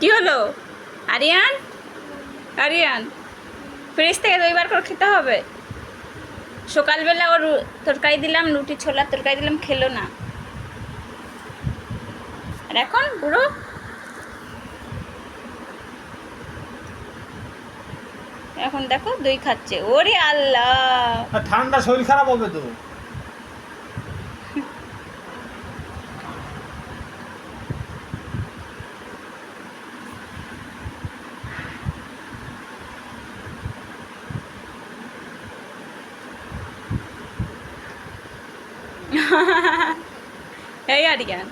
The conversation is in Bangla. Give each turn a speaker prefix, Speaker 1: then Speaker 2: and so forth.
Speaker 1: কি হলো? আরিয়ান? আরিয়ান ফ্রিজ থেকে দুইবার করে খেতে হবে? সকালবেলা ওর তরকারি দিলাম, রুটি ছোলার তরকারি দিলাম, খেলো না। আর এখন পুরো এখন দেখো দই খাচ্ছে। ওরে আল্লাহ!
Speaker 2: ঠান্ডা শরীর খারাপ হবে তো?
Speaker 1: এই আরিয়ান